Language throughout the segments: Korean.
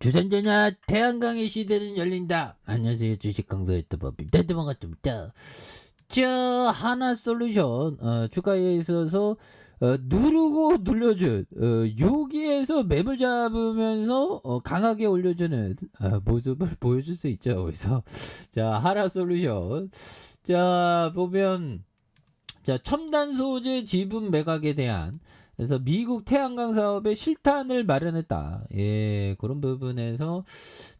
주선전야 태양광의 시대는 열린다. 안녕하세요 주식 강사의 뜨법입니다. 반갑습니다. 자 하나 솔루션 어, 주가에 있어서 어, 누르고 눌려준 어, 여기에서 맵을 잡으면서 어, 강하게 올려주는 어, 모습을 보여줄 수 있죠. 그래서 자 하나 솔루션 자 보면 자 첨단 소재 지분 매각에 대한 그래서 미국 태양광 사업의 실탄을 마련했다. 예, 그런 부분에서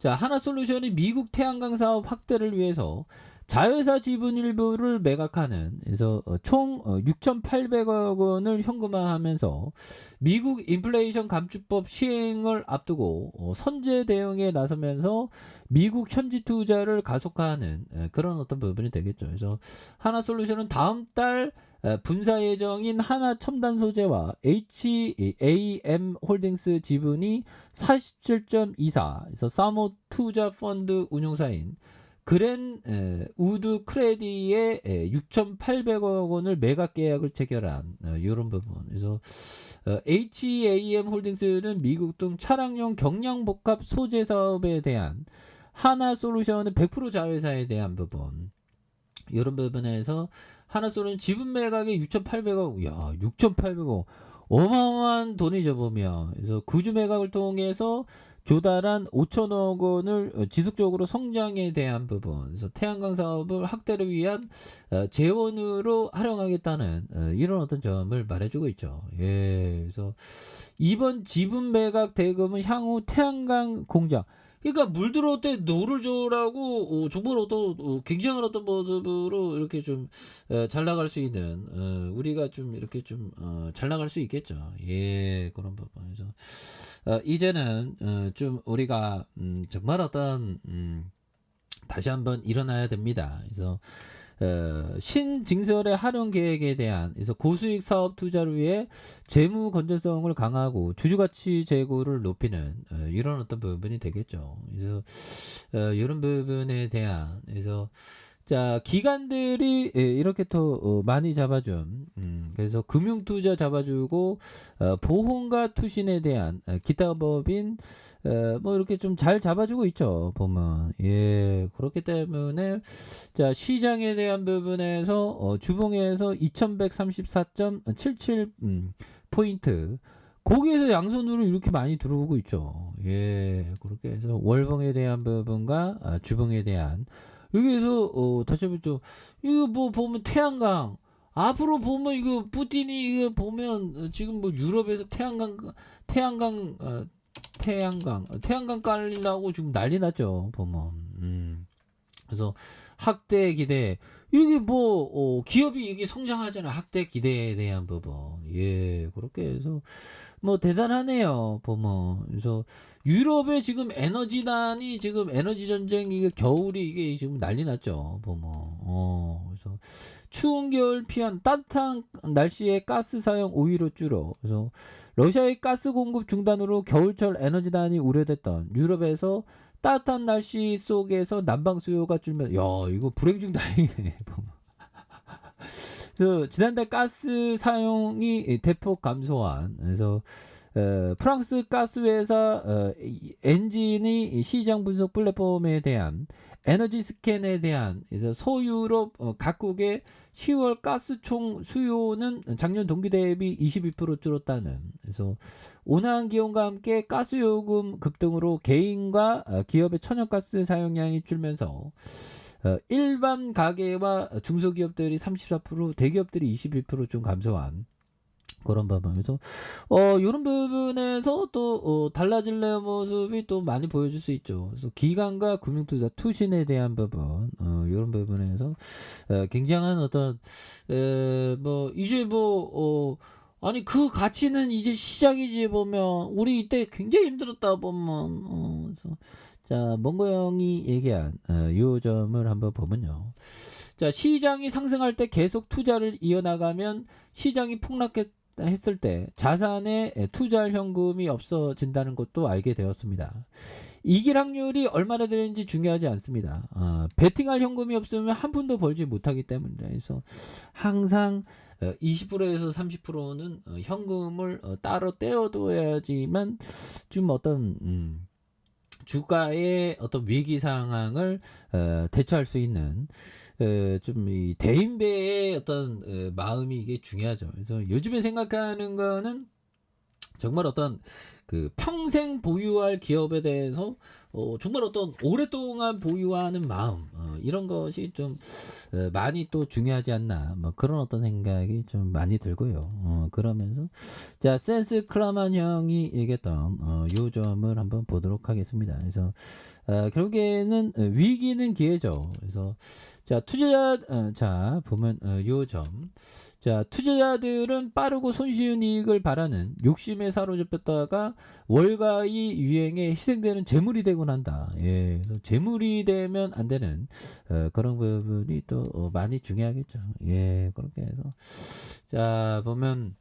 자, 하나솔루션이 미국 태양광 사업 확대를 위해서 자회사 지분 일부를 매각하는 그래서 어, 총 6,800억 원을 현금화하면서 미국 인플레이션 감축법 시행을 앞두고 어, 선제 대응에 나서면서 미국 현지 투자를 가속화하는 예, 그런 어떤 부분이 되겠죠. 그래서 하나솔루션은 다음 달 에, 분사 예정인 하나 첨단 소재와 HAM 홀딩스 지분이 47.24, 그래서 사모 투자 펀드 운용사인 그랜 에, 우드 크레디의 6,800억 원을 매각 계약을 체결한 어, 이런 부분. 그래서 어, HAM 홀딩스는 미국 등 차량용 경량 복합 소재 사업에 대한 하나 솔루션은 100% 자회사에 대한 부분. 이런 부분에서 하나솔은 지분 매각에 6,800억, 야, 6,800억. 어마어마한 돈이죠, 보면. 그래서 구주 매각을 통해서 조달한 5천억 원을 어, 지속적으로 성장에 대한 부분, 그래서 태양광 사업을 확대를 위한 어, 재원으로 활용하겠다는 어, 이런 어떤 점을 말해주고 있죠. 예, 그래서 이번 지분 매각 대금은 향후 태양광 공장, 그러니까 물 들어올 때 노를 줘라고 어, 정말 어떤 어, 굉장한 어떤 모습으로 이렇게 좀 잘 나갈 수 있는 어, 우리가 좀 이렇게 좀잘 나갈 수 있겠죠. 예 그런 부분에서 어, 이제는 어, 좀 우리가 음, 정말 어떤 음, 다시 한번 일어나야 됩니다. 그래서 어, 신증설의 활용 계획에 대한 그래서 고수익 사업 투자를 위해 재무 건전성을 강화하고 주주가치 제고를 높이는 어, 이런 어떤 부분이 되겠죠. 그래서 어, 이런 부분에 대한 그래서 자 기관들이 예, 이렇게 또 어, 많이 잡아준 음, 그래서 금융투자 잡아주고 어, 보험과 투신에 대한 어, 기타 법인 어, 뭐 이렇게 좀 잘 잡아주고 있죠 보면 예 그렇기 때문에 자 시장에 대한 부분에서 어, 주봉에서 2134.77 음, 포인트 거기에서 양손으로 이렇게 많이 들어오고 있죠. 예, 그렇게 해서 월봉에 대한 부분과 아, 주봉에 대한 여기에서 어, 다시 한번 또 이거 뭐 보면 태양광 앞으로 보면 이거 푸틴이 이거 보면 어, 지금 뭐 유럽에서 태양광 태양광 어, 태양광 어, 태양광 깔리려고 지금 난리 났죠 보면 음. 그래서 학대 기대. 이게 뭐 어, 기업이 이게 성장하잖아 학대 기대에 대한 부분. 예 그렇게 해서 뭐 대단하네요 보면 그래서 유럽의 지금 에너지난이 지금 에너지 전쟁 이게 겨울이 이게 지금 난리 났죠 보면 어 그래서 추운 겨울 피한 따뜻한 날씨에 가스 사용 5위로 줄어. 그래서 러시아의 가스 공급 중단으로 겨울철 에너지난이 우려됐던 유럽에서 따뜻한 날씨 속에서 난방 수요가 줄면 야 이거 불행 중 다행이네. 그래서 지난달 가스 사용이 대폭 감소한 그래서 어, 프랑스 가스 회사 어, 엔진이 시장 분석 플랫폼에 대한 에너지 스캔에 대한 그래서 소유럽 어, 각국의 10월 가스 총 수요는 작년 동기 대비 22% 줄었다는 그래서 온화한 기온과 함께 가스 요금 급등으로 개인과 어, 기업의 천연가스 사용량이 줄면서 어, 일반 가게와 중소기업들이 34% 대기업들이 21%좀 감소한 그런 부분. 그래서, 어, 요런 부분에서 또, 어, 달라질래 모습이 또 많이 보여줄 수 있죠. 그래서 기관과 금융투자 투신에 대한 부분, 어, 요런 부분에서, 어, 굉장한 어떤, 에, 뭐, 이제 뭐, 어, 아니, 그 가치는 이제 시작이지 보면, 우리 이때 굉장히 힘들었다 보면, 어, 그래서, 자, 몽고 형이 얘기한, 어, 요 점을 한번 보면요. 자, 시장이 상승할 때 계속 투자를 이어나가면 시장이 폭락했 했을 때 자산에 투자할 현금이 없어진다는 것도 알게 되었습니다. 이길 확률이 얼마나 되는지 중요하지 않습니다. 어, 베팅할 현금이 없으면 한 푼도 벌지 못하기 때문에 그래서 항상 20%에서 어, 30%는 어, 현금을 어, 따로 떼어둬야지만 좀 어떤 음, 주가의 어떤 위기 상황을 어, 대처할 수 있는 어, 좀이 대인배의 어떤 어, 마음이 이게 중요하죠. 그래서 요즘에 생각하는 거는 정말 어떤 그 평생 보유할 기업에 대해서 어, 정말 어떤 오랫동안 보유하는 마음 어, 이런 것이 좀 어, 많이 또 중요하지 않나 뭐 그런 어떤 생각이 좀 많이 들고요. 어, 그러면서 자 센스 크라만 형이 얘기했던 어, 요 점을 한번 보도록 하겠습니다. 그래서 어, 결국에는 어, 위기는 기회죠. 그래서 자 투자 어, 자 보면 어, 요점 자, 투자자들은 빠르고 손쉬운 이익을 바라는 욕심에 사로잡혔다가 월가의 유행에 희생되는 재물이 되곤 한다. 예, 그래서 재물이 되면 안 되는 어, 그런 부분이 또 어, 많이 중요하겠죠. 예, 그렇게 해서 자 보면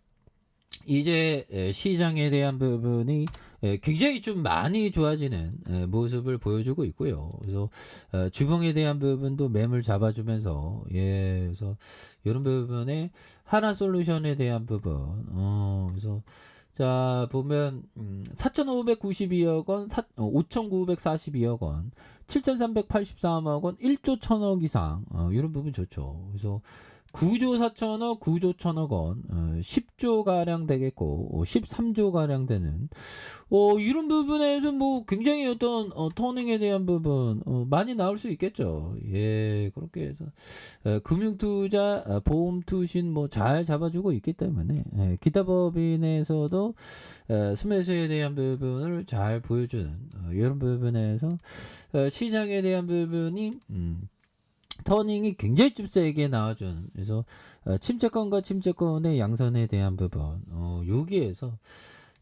이제 에, 시장에 대한 부분이 에, 굉장히 좀 많이 좋아지는 에, 모습을 보여주고 있고요. 그래서 어, 주봉에 대한 부분도 매물 잡아주면서 예, 그래서 이런 부분에 하나 솔루션에 대한 부분, 어, 그래서 자 보면 음, 4,592억 원, 4, 어, 5,942억 원, 7,383억 원, 1조 1,000억 이상 어, 이런 부분 좋죠. 그래서 9조 4천억, 9조 1천억 원, 어, 10조 가량 되겠고, 어, 13조 가량 되는, 어, 이런 부분에서 뭐 굉장히 어떤 어, 터닝에 대한 부분 어, 많이 나올 수 있겠죠. 예, 그렇게 해서 어, 금융투자, 어, 보험투신 뭐 잘 잡아주고 있기 때문에 예, 기타법인에서도 어, 스매스에 대한 부분을 잘 보여주는 어, 이런 부분에서 어, 시장에 대한 부분이 음, 터닝이 굉장히 좀 세게 나와주는 그래서 어, 침체권과 침체권의 양선에 대한 부분 어, 여기에서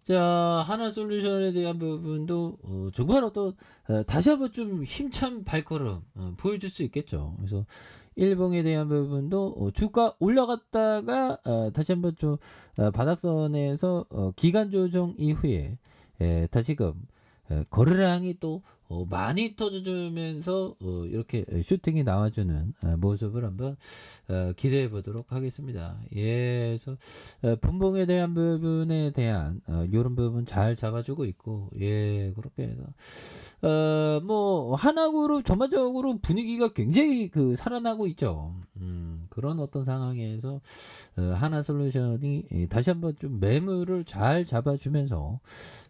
자 하나 솔루션에 대한 부분도 어, 정말 어떤 어, 다시 한번 좀 힘찬 발걸음 어, 보여줄 수 있겠죠. 그래서 일봉에 대한 부분도 어, 주가 올라갔다가 어, 다시 한번 좀 어, 바닥선에서 어, 기간 조정 이후에 에, 다시금 에, 거래량이 또 어, 많이 터져주면서 어, 이렇게 슈팅이 나와주는 어, 모습을 한번 어, 기대해 보도록 하겠습니다. 예, 그래서 어, 분봉에 대한 부분에 대한 어, 이런 부분 잘 잡아주고 있고, 예, 그렇게 해서 어, 뭐 하나그룹 전반적으로 분위기가 굉장히 그 살아나고 있죠. 음, 그런 어떤 상황에서 어, 하나솔루션이 예, 다시 한번 좀 매물을 잘 잡아주면서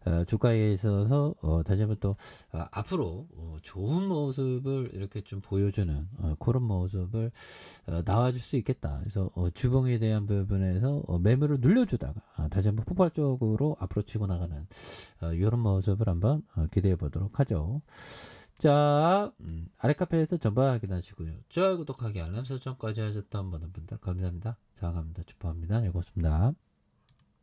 어, 주가에 있어서 어, 다시 한번 또 어, 앞으로 어, 좋은 모습을 이렇게 좀 보여주는 어, 그런 모습을 어, 나와줄 수 있겠다. 그래서 어, 주봉에 대한 부분에서 어, 매물을 늘려주다가 아, 다시 한번 폭발적으로 앞으로 치고 나가는 어, 이런 모습을 한번 어, 기대해 보도록 하죠. 자, 음, 아래 카페에서 전방 확인하시고요. 좋아요, 구독하기, 알람 설정까지 하셨던 모든 분들 감사합니다. 사랑합니다. 축복합니다. 읽었습니다.